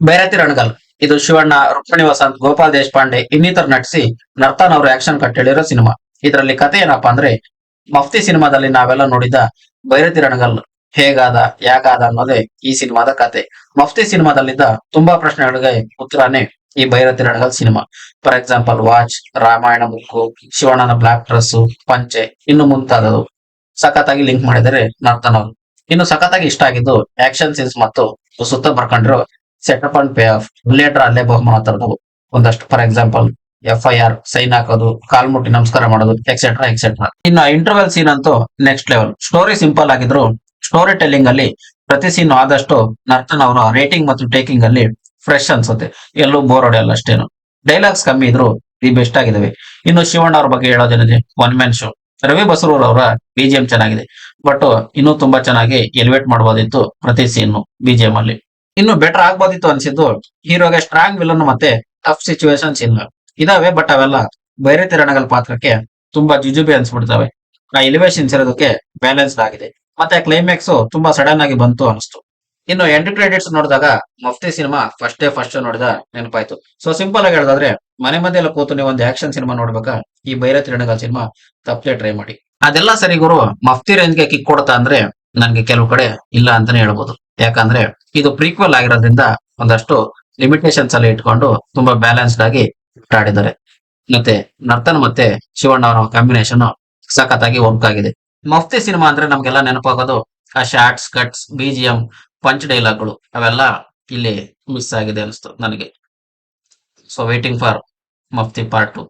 ಬೈರತಿ ರಣಗಲ್ ಇದು ಶಿವಣ್ಣ ರುಕ್ಮಿಣಿ ವಸಂತ್ ಗೋಪಾಲ್ ದೇಶಪಾಂಡೆ ಇನ್ನಿತರ ನಟಿಸಿ ನರ್ತನ್ ಅವರು ಆಕ್ಷನ್ ಕಟ್ ಹೇಳಿರೋ ಸಿನಿಮಾ. ಇದರಲ್ಲಿ ಕತೆ ಏನಪ್ಪಾ ಅಂದ್ರೆ, ಮಫ್ತಿ ಸಿನಿಮಾದಲ್ಲಿ ನಾವೆಲ್ಲ ನೋಡಿದ ಬೈರತಿ ರಣಗಲ್ ಹೇಗಾದ ಯಾಕಾದ ಅನ್ನೋದೇ ಈ ಸಿನಿಮಾದ ಕತೆ. ಮಫ್ತಿ ಸಿನಿಮಾದಲ್ಲಿದ್ದ ತುಂಬಾ ಪ್ರಶ್ನೆಗಳಿಗೆ ಉತ್ತರನೇ ಈ Bhairathi Ranagal cinema. For example, watch, Ramayana ಮುಕ್ಕು ಶಿವಣ್ಣನ ಬ್ಲಾಕ್ ಡ್ರೆಸ್ ಪಂಚೆ, ಇನ್ನು ಮುಂತಾದವು ಸಖತ್ತಾಗಿ ಲಿಂಕ್ ಮಾಡಿದರೆ ನರ್ತನ್ ಅವರು. ಇನ್ನು ಸಖತ್ತಾಗಿ ಇಷ್ಟ ಆಗಿದ್ದು ಆಕ್ಷನ್ ಸೀನ್ಸ್ ಮತ್ತು ಸುತ್ತ ಬರ್ಕೊಂಡಿರೋ ಸೆಟಪ್ ಅಂಡ್ ಪೇ ಆಫ್ ರಿಲೇಟರ್ ಅಲ್ಲೇ ಮಾತಾಡೋದು ಒಂದಷ್ಟು for example F I R sign ಹಾಕೋದು, ಕಾಲ್ ಮುಟ್ಟಿ ನಮಸ್ಕಾರ ಮಾಡೋದು ಎಕ್ಸೆಟ್ರಾ ಎಕ್ಸೆಟ್ರಾ ಇನ್ನು ಇಂಟರ್ವೆಲ್ ಸೀನ್ ಅಂತೂ ನೆಕ್ಸ್ಟ್ ಲೆವೆಲ್ ಸ್ಟೋರಿ ಸಿಂಪಲ್ ಆಗಿದ್ರು ಸ್ಟೋರಿ ಟೆಲ್ಲಿಂಗ್ ಅಲ್ಲಿ ಪ್ರತಿ ಸೀನ್ ಆದಷ್ಟು ನರ್ತನ್ ಅವರ ರೇಟಿಂಗ್ ಮತ್ತು ಟೇಕಿಂಗ್ ಅಲ್ಲಿ ಫ್ರೆಶ್ ಅನ್ಸುತ್ತೆ. ಎಲ್ಲೂ ಬೋರ್ ಹೊಡೆಯಲ್ಲ ಅಷ್ಟೇನು. ಡೈಲಾಗ್ಸ್ ಕಮ್ಮಿ ಇದ್ರು ಈ ಬೆಸ್ಟ್ ಆಗಿದಾವೆ. ಇನ್ನು ಶಿವಣ್ಣ ಅವ್ರ ಬಗ್ಗೆ ಹೇಳೋದೇನಿದೆ one man show Ravi Basrur ಅವರ ಬಿಜಿಎಂ ಚೆನ್ನಾಗಿದೆ. ಬಟ್ ಇನ್ನೂ ತುಂಬಾ ಚೆನ್ನಾಗಿ ಎಲಿವೇಟ್ ಮಾಡಬಹುದಿತ್ತು ಪ್ರತಿ ಸೀನ್ ಬಿಜಿಎಂ ಅಲ್ಲಿ. ಇನ್ನು ಬೆಟರ್ ಆಗ್ಬೋದಿತ್ತು ಅನ್ಸಿದ್ದು ಹೀರೋಗೆ ಸ್ಟ್ರಾಂಗ್ ವಿಲನ್ ಮತ್ತೆ ಟಫ್ ಸಿಚುವೇಶನ್ಸ್ ಇಲ್ಲ. ಇದಾವೆ ಬಟ್ ಅವೆಲ್ಲ ಬೈರತಿ ರಣಗಲ್ ಪಾತ್ರಕ್ಕೆ ತುಂಬಾ ಜುಜುಬಿ ಅನ್ಸ್ಬಿಡ್ತವೆ. ಆ ಎಲಿವೇಶನ್ಸ್ ಇರೋದಕ್ಕೆ ಬ್ಯಾಲೆನ್ಸ್ಡ್ ಆಗಿದೆ. ಮತ್ತೆ ಕ್ಲೈಮ್ಯಾಕ್ಸ್ ತುಂಬಾ ಸಡನ್ ಆಗಿ ಬಂತು ಅನಿಸ್ತು. ಇನ್ನು ಎಂಡ್ ಕ್ರೆಡಿಟ್ಸ್ ನೋಡಿದಾಗ Mufti cinema first day first ನೋಡಿದ ನೆನಪಾಯ್ತು. ಸೊ ಸಿಂಪಲ್ ಆಗಿ ಹೇಳೋದಾದ್ರೆ ಮನೆ ಮಧ್ಯೆಲ್ಲ ಕೂತು ನೀವು ಒಂದು ಆಕ್ಷನ್ ಸಿನಿಮಾ ನೋಡ್ಬೇಕಾ? ಈ ಬೈರತಿ ರಣಗಲ್ ಸಿನಿಮಾ ತಪ್ಪದೆ ಟ್ರೈ ಮಾಡಿ. ಅದೆಲ್ಲ ಸರಿ ಗುರು ಮಫ್ತಿ ರೇಂಜ್ಗೆ ಕಿಕ್ ಕೊಡ್ತಾ ಅಂದ್ರೆ ನನ್ಗೆ ಕೆಲವು ಕಡೆ ಇಲ್ಲ ಅಂತಾನೆ ಹೇಳ್ಬೋದು. ಯಾಕಂದ್ರೆ ಇದು ಪ್ರೀಕ್ವಲ್ ಆಗಿರೋದ್ರಿಂದ ಒಂದಷ್ಟು ಲಿಮಿಟೇಷನ್ಸ್ ಅಲ್ಲಿ ಇಟ್ಕೊಂಡು ತುಂಬಾ ಬ್ಯಾಲೆನ್ಸ್ಡ್ ಆಗಿ ಆಡಿದ್ದಾರೆ ಮತ್ತೆ ನರ್ತನ್ ಮತ್ತೆ ಶಿವಣ್ಣ ಅವರ ಕಾಂಬಿನೇಷನ್ ಸಖತ್ತಾಗಿ ವರ್ಕ್ ಆಗಿದೆ. ಮಫ್ತಿ ಸಿನಿಮಾ ಅಂದ್ರೆ ನಮ್ಗೆಲ್ಲ ನೆನಪಾಗೋದು ಆ ಶಾರ್ಟ್ಸ್ ಕಟ್ಸ್ ಬಿಜಿಎಂ ಪಂಚ್ ಡೈಲಾಗ್ಗಳು ಅವೆಲ್ಲ ಇಲ್ಲಿ ಮಿಸ್ ಆಗಿದೆ ಅನಿಸ್ತು ನನಗೆ. So waiting for Mufti part two